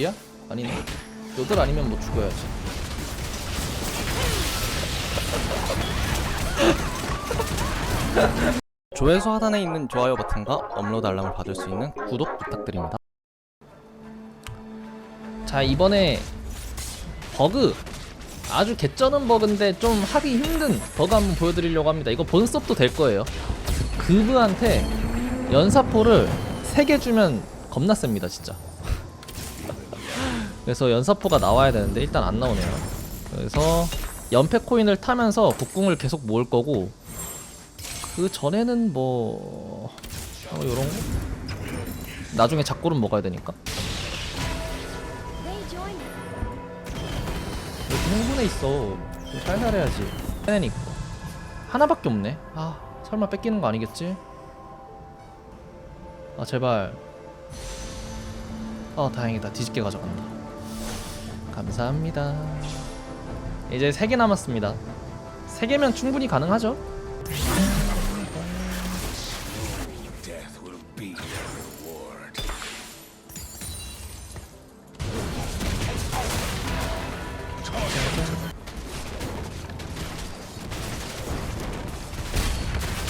야? 아니네. 요들 아니면 뭐 죽어야지. 조회수 하단에 있는 좋아요 버튼과 업로드 알람을 받을 수 있는 구독 부탁드립니다. 자 이번에 버그 아주 개쩌는 버그인데 좀 하기 힘든 버그 한번 보여드리려고 합니다. 이거 본섭도 될 거예요. 그브한테 연사포를 3개 주면 겁나 셉니다 진짜. 그래서 연사포가 나와야 되는데 일단 안 나오네요. 그래서 연패 코인을 타면서 국궁을 계속 모을 거고 그 전에는 뭐 어, 요런 거? 나중에 작골은 먹어야 되니까. 왜 흥분해 있어. 좀 살살 해야지. 해내니까. 하나밖에 없네. 아 설마 뺏기는 거 아니겠지? 아 제발. 아 다행이다. 뒤집게 가져간다 감사합니다 이제 3개 남았습니다 3개면 충분히 가능하죠?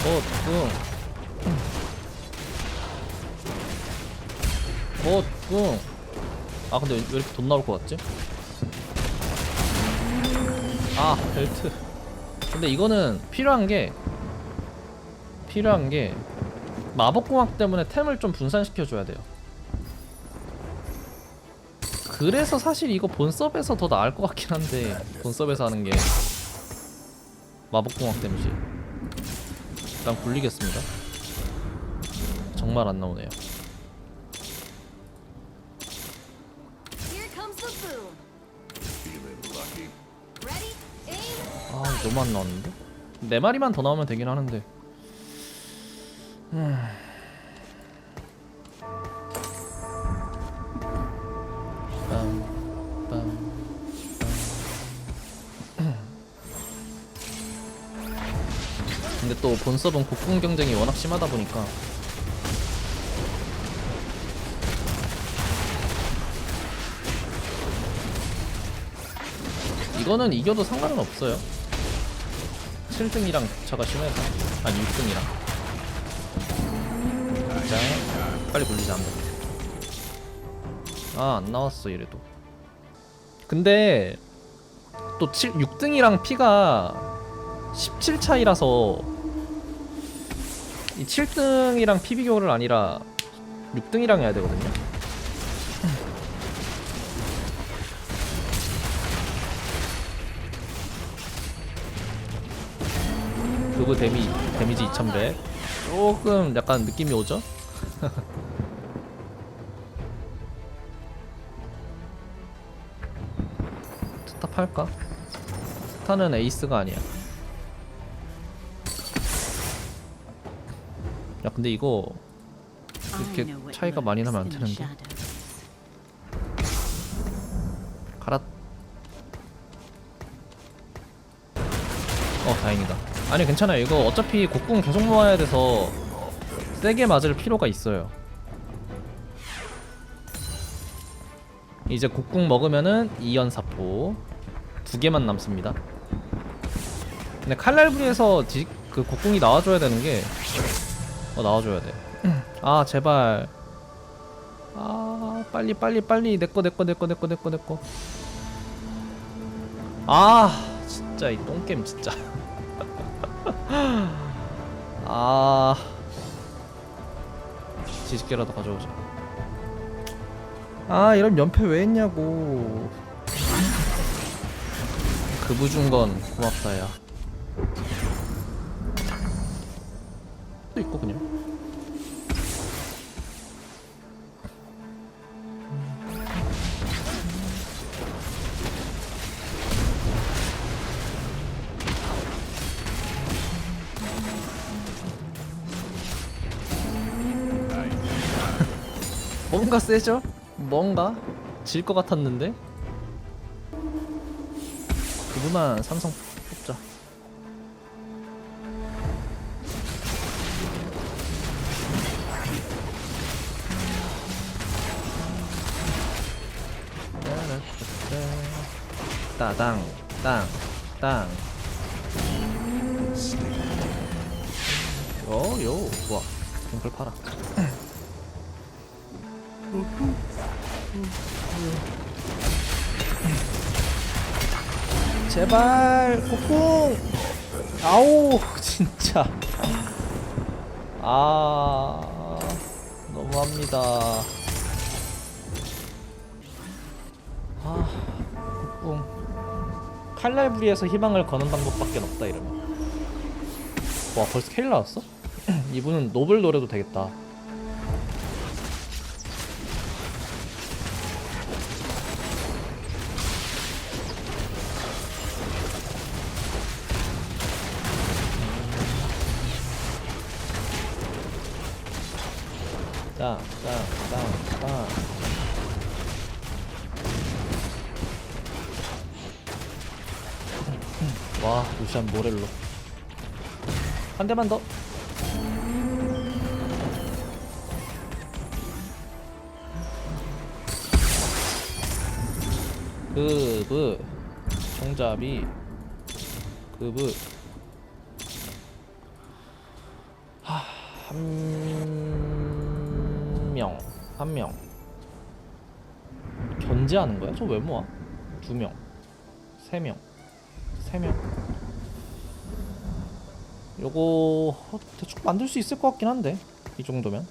어, 뿡. 어, 뿡. 아, 근데 왜 이렇게 돈 나올 것 같지? 아, 벨트. 근데 이거는 필요한 게, 필요한 게, 마법공학 때문에 템을 좀 분산시켜줘야 돼요. 그래서 사실 이거 본섭에서 더 나을 것 같긴 한데, 본섭에서 하는 게, 마법공학 데미지. 일단 굴리겠습니다. 정말 안 나오네요. 너무 안 나왔는데? 네 마리만 더 나오면 되긴 하는데. 음. 빰, 빰, 빰. 근데 또 본섭은 곡궁 경쟁이 워낙 심하다 보니까 이거는 이겨도 상관은 없어요. 7등이랑 차가 심해서? 아니 6등이랑. 자 빨리 굴리자 한번. 아안 나왔어 이래도. 근데 또 7, 6등이랑 피가 17 차이라서 이 7등이랑 피 비교를 아니라 6등이랑 해야 되거든요 그거 데미, 데미지 2100 조금 약간 느낌이 오죠? 스탑 할까? 스타는 에이스가 아니야. 야 근데 이거 이렇게 차이가 많이 나면 안 되는데. 갈아 어 다행이다 아니 괜찮아요. 이거 어차피 곡궁 계속 모아야 돼서 세게 맞을 필요가 있어요. 이제 곡궁 먹으면은 2연사포 두 개만 남습니다. 근데 칼날부리에서 디, 그 곡궁이 나와줘야 되는 게 어 나와줘야 돼아 제발. 아 빨리 빨리 빨리. 내꺼 내꺼 내꺼 내꺼 내꺼 내꺼 아 진짜 이 똥겜 진짜 아. 지식계라도 가져오자. 아 이런 연패 왜 했냐고. 그부 준 건 고맙다 야 뭔가 세죠? 뭔가 질 것 같았는데 그분만 삼성 뽑자 따당 땅 땅. 요요 좋아. 갱플 팔아. 제발 폭풍 아우 진짜 아 너무합니다 아 폭풍 칼날부리에서 희망을 거는 방법밖에 없다 이러면 와 벌써 켈 나왔어? 이분은 노블 노려도 되겠다 땅, 땅. 와, 루시안 모렐로. 한 대만 더. 그브 종잡이 그브 한 명, 한 명. 견제하는 거야? 저 왜 모아? 두 명, 세 명, 세 명. 요거 대충 만들 수 있을 것 같긴 한데 이 정도면.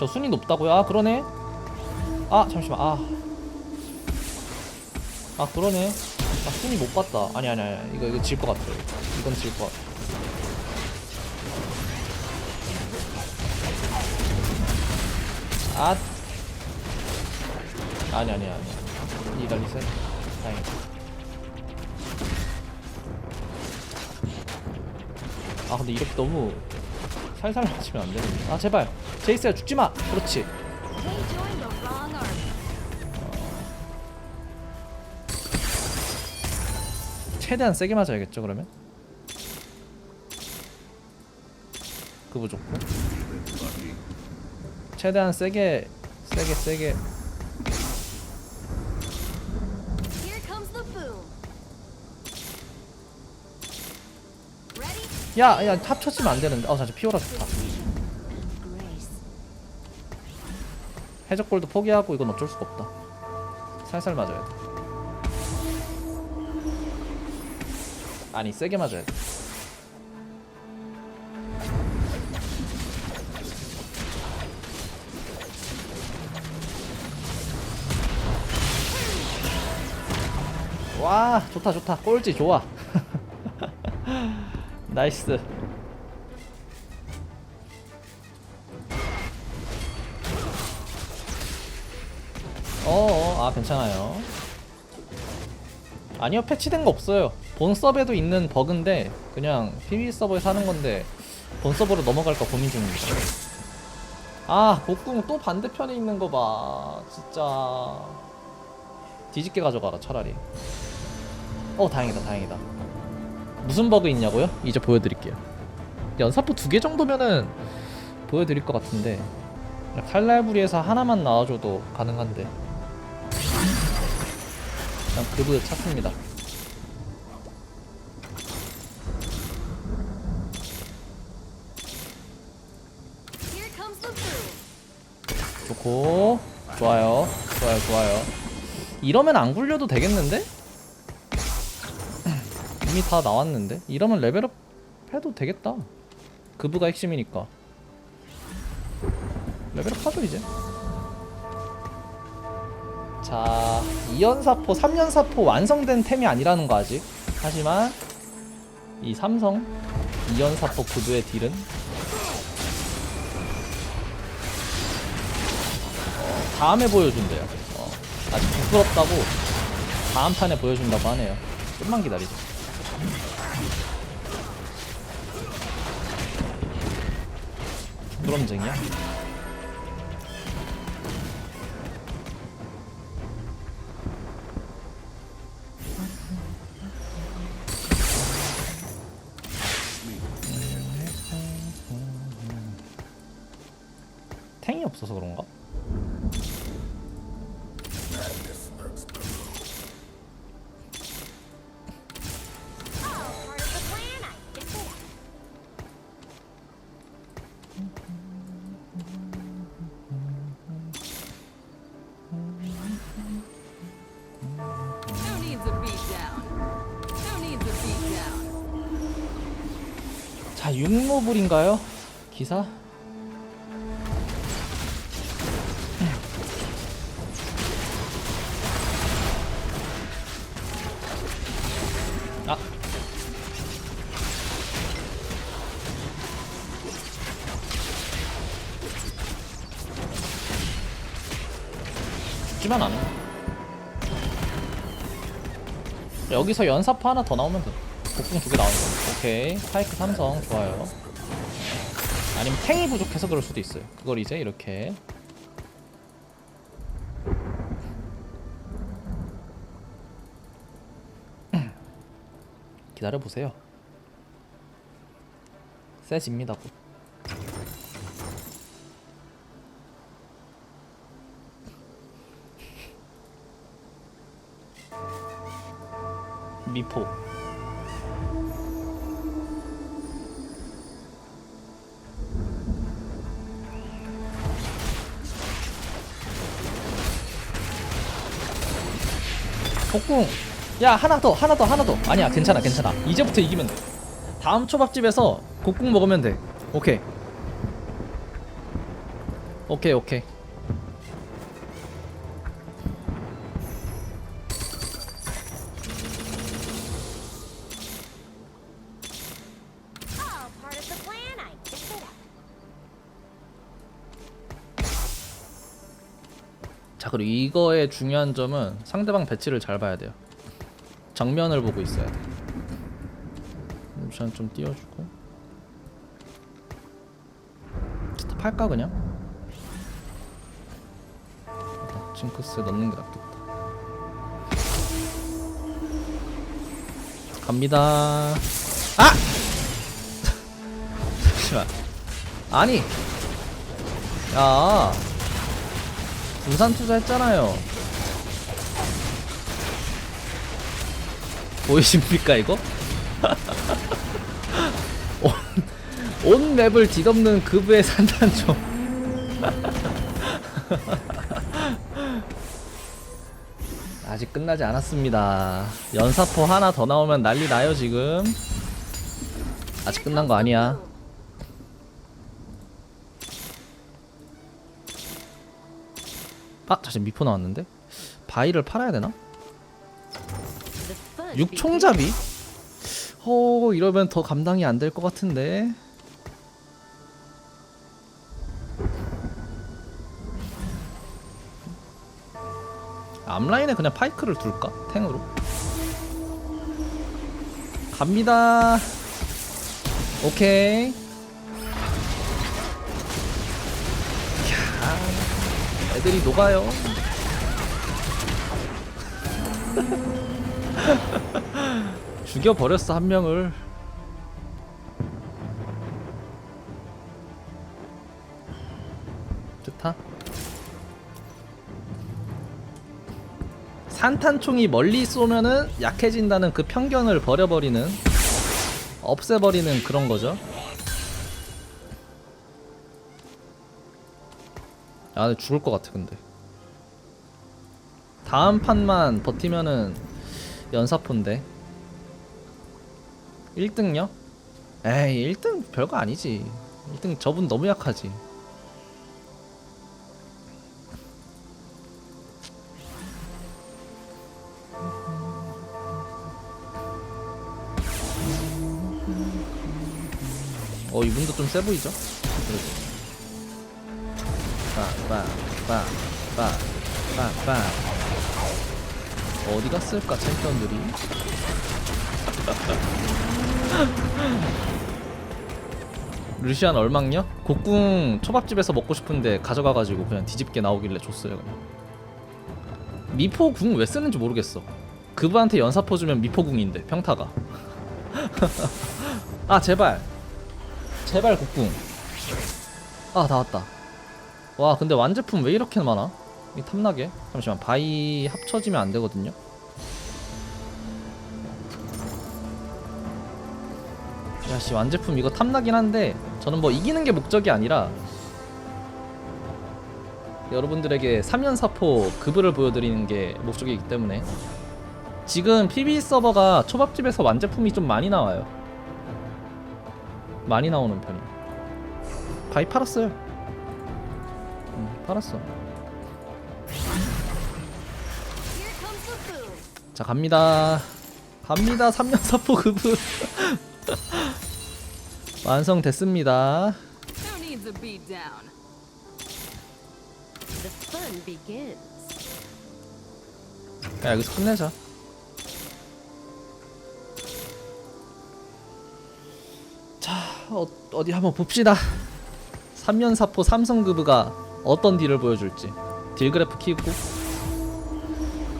저 순위 높다고요? 아 그러네. 아 잠시만. 아. 아 그러네. 아 순위 못 봤다. 아니 아니 아니. 이거 이거 질 것 같아. 이건 질 것 같아. 아 아니 아니 아니. 이달 리셋 다행이다. 아 근데 이렇게 너무 살살 맞추면 안 되는데. 아 제발. 제이스야 죽지마! 그렇지 최대한 세게 맞아야겠죠 그러면 그거 좋고. 최대한 세게 세게 세게. Ready? 야야 탑 쳤으면 안 되는데 어 잠시 피오라 좋다. 해적골도 포기하고 이건 어쩔 수가 없다 살살 맞아야 돼 아니 세게 맞아야 돼. 와 좋다 좋다. 꼴찌 좋아. 나이스. 어어 아 괜찮아요. 아니요 패치된 거 없어요 본 서버에도 있는 버그인데 그냥 PB 서버에 사는 건데 본 서버로 넘어갈까 고민 중입니다. 아 복궁 또 반대편에 있는 거 봐. 진짜. 뒤집게 가져가라 차라리. 어 다행이다 다행이다. 무슨 버그 있냐고요? 이제 보여드릴게요. 연사포 두 개 정도면은 보여드릴 것 같은데. 칼날부리에서 하나만 나와줘도 가능한데. 그냥 그브 찾습니다 좋고. 좋아요. 좋아요. 좋아요. 이러면 안 굴려도 되겠는데? 이미 다 나왔는데? 이러면 레벨업 해도 되겠다. 그브가 핵심이니까. 레벨업 하죠 이제. 자 2연사포 3연사포 완성된 템이 아니라는 거 아직. 하지만 이 삼성 2연사포 그브의 딜은 다음에 보여준대요. 어, 아직 부끄럽다고 다음 판에 보여준다고 하네요. 좀만 기다리죠. 부끄럼쟁이야? 탱이 없어서 그런가? 육모불인가요? 기사? 아. 죽지만 않아. 여기서 연사파 하나 더 나오면 돼. 복궁 두 개 나오는 거. 오케이. 파이크 삼성. 좋아요 아니면 탱이 부족해서 그럴 수도 있어요. 그걸 이제 이렇게. 기다려보세요. 세집니다 곧. 미포 복궁. 야 하나 더 하나 더 하나 더. 아니야 괜찮아 괜찮아. 이제부터 이기면 돼. 다음 초밥집에서 곡궁 먹으면 돼. 오케이. 오케이 오케이 자 그리고 이거의 중요한 점은 상대방 배치를 잘 봐야 돼요. 정면을 보고 있어야 돼. 루시안 좀 띄워주고. 스탑할까 그냥? 일단 징크스 넣는 게 낫겠다. 갑니다. 아! 잠시만. 아니! 야 분산 투자했잖아요. 보이십니까 이거? 온, 온 맵을 뒤덮는 그브의 산단 좀. 아직 끝나지 않았습니다. 연사포 하나 더 나오면 난리 나요 지금. 아직 끝난 거 아니야. 아 잠시 미포 나왔는데 바위를 팔아야 되나? 육총잡이? 어 이러면 더 감당이 안 될 것 같은데 앞라인에 그냥 파이크를 둘까? 탱으로 갑니다 오케이 애들이 녹아요. 죽여버렸어 한 명을. 좋다. 산탄총이 멀리 쏘면은 약해진다는 그 편견을 버려버리는 없애버리는 그런 거죠 아 근데 죽을 것 같아 근데. 다음 판만 버티면은 연사포인데. 1등요? 에이 1등 별거 아니지. 1등 저분 너무 약하지. 어 이분도 좀 세 보이죠? 그래도 빠빠빠빠빠빠 어디 갔을까 챔피언들이? 루시안 얼망요? 곡궁 초밥집에서 먹고 싶은데 가져가가지고 그냥 뒤집게 나오길래 줬어요 그냥. 미포 궁 왜 쓰는지 모르겠어. 그분한테 연사포 주면 미포 궁인데 평타가. 아 제발. 제발 곡궁. 아 나왔다 와 근데 완제품 왜 이렇게 많아? 이 탐나게. 잠시만 바이 합쳐지면 안 되거든요. 야씨 완제품 이거 탐나긴 한데 저는 뭐 이기는 게 목적이 아니라 여러분들에게 3연사포 급을 보여드리는 게 목적이기 때문에 지금 PB 서버가 초밥집에서 완제품이 좀 많이 나와요. 많이 나오는 편이야 바위 팔았어요. 응, 팔았어. 자 갑니다. 갑니다. 3년 사포 급은. 완성됐습니다. 야 여기서 끝내자. 자 어, 어디 한번 봅시다. 3년 사포 삼성그브가 어떤 딜을 보여줄지. 딜 그래프 키고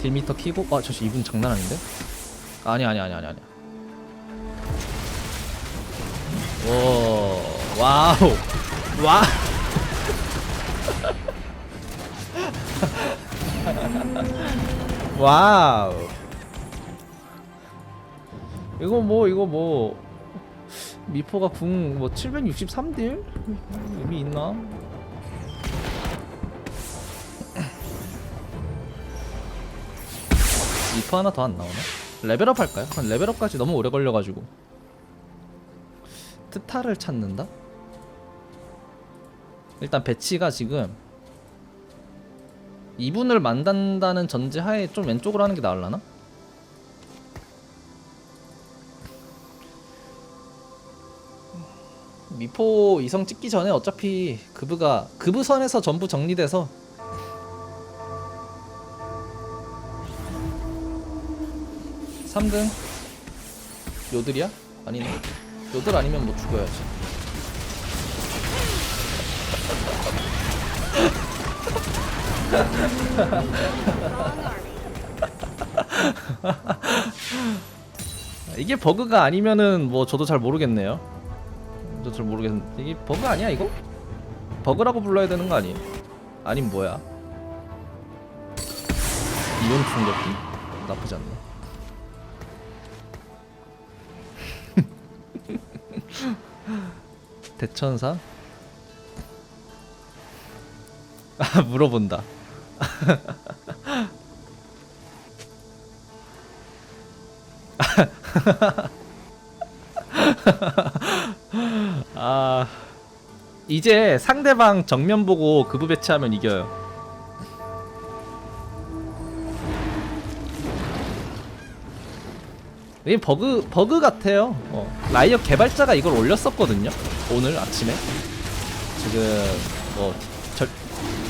딜 미터 키고 아 저씨 이분 장난 아닌데? 아니 아니 아니 아니 아니. 오 와우. 와. 와우. 이거 뭐 이거 뭐. 미포가 궁 뭐 763딜? 의미 있나? 미포 하나 더 안 나오네. 레벨업 할까요? 그럼 레벨업까지 너무 오래 걸려가지고 트타를 찾는다? 일단 배치가 지금 2분을 만든다는 전제하에 좀 왼쪽으로 하는 게 나을라나? 미포 이성 찍기 전에 어차피 그브가 그브선에서 전부 정리돼서 삼등 요들이야? 아니네 요들 아니면 뭐 죽어야지 이게 버그가 아니면은 뭐 저도 잘 모르겠네요. 저잘 모르겠는데 이게 버그 아니야 이거? 버그라고 불러야 되는 거 아니에요? 아님 뭐야? 이온 충격기 나쁘지 않네. 대천사? 아 물어본다. 아 이제 상대방 정면 보고 그부 배치하면 이겨요. 이게 버그 버그 같아요. 어, 라이엇 개발자가 이걸 올렸었거든요. 오늘 아침에 지금 뭐 절,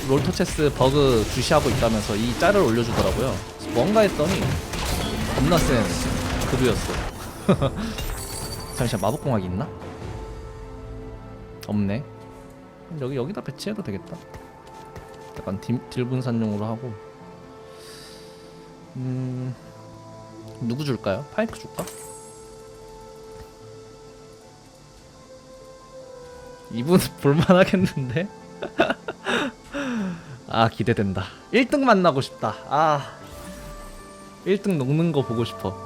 롤토체스 버그 주시하고 있다면서 이 짤을 올려주더라고요. 뭔가 했더니 겁나 센 그부였어. 잠시만 마법공학이 있나? 없네. 여기 여기다 배치해도 되겠다. 약간 딜, 딜 분산용으로 하고. 음 누구 줄까요? 파이크 줄까? 이분 볼만하겠는데? 아 기대된다 1등 만나고 싶다 아 1등 녹는 거 보고 싶어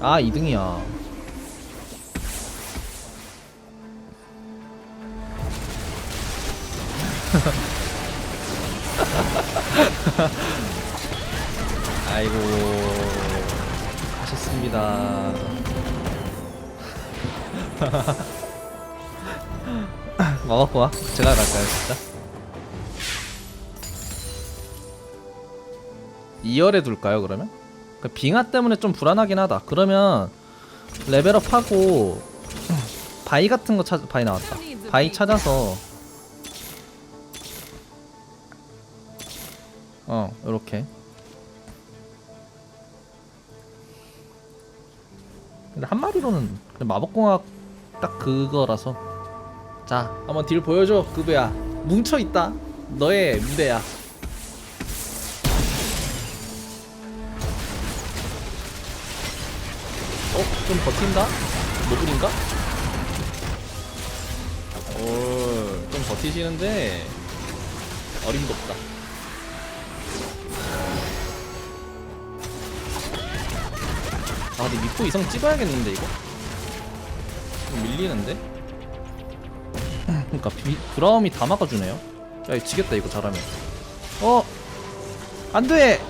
아 2등이야 아이고. 하셨습니다. 먹었고 와? 제가 갈까요 진짜? 2열에 둘까요 그러면? 그 빙하 때문에 좀 불안하긴 하다. 그러면 레벨업 하고 바위 같은 거 찾, 바위 나왔다. 바위 찾아서 어 요렇게 근데 한 마리로는 그냥 마법공학 딱 그거라서 자 한번 딜 보여줘 그브야 뭉쳐있다 너의 무대야 어? 좀 버틴다? 노블인가? 오, 좀 버티시는데 어림도 없다 아 근데 미포 이상 찍어야겠는데 이거? 좀 밀리는데? 그니까 러 브라움이 다 막아주네요 야 이거 지겠다 이거 잘하면 어! 안돼!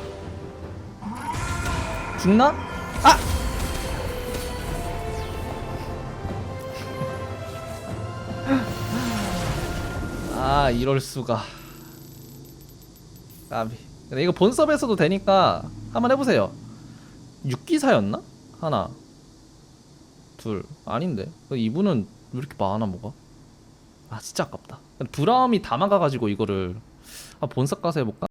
죽나? 아! 아 이럴수가 까비 근데 이거 본섭에서도 되니까 한번 해보세요 6기사였나? 하나, 둘 아닌데. 이분은 왜 이렇게 많아 뭐가? 아 진짜 아깝다. 브라움이 다 막아가지고 이거를 아 본섭 가서 해볼까?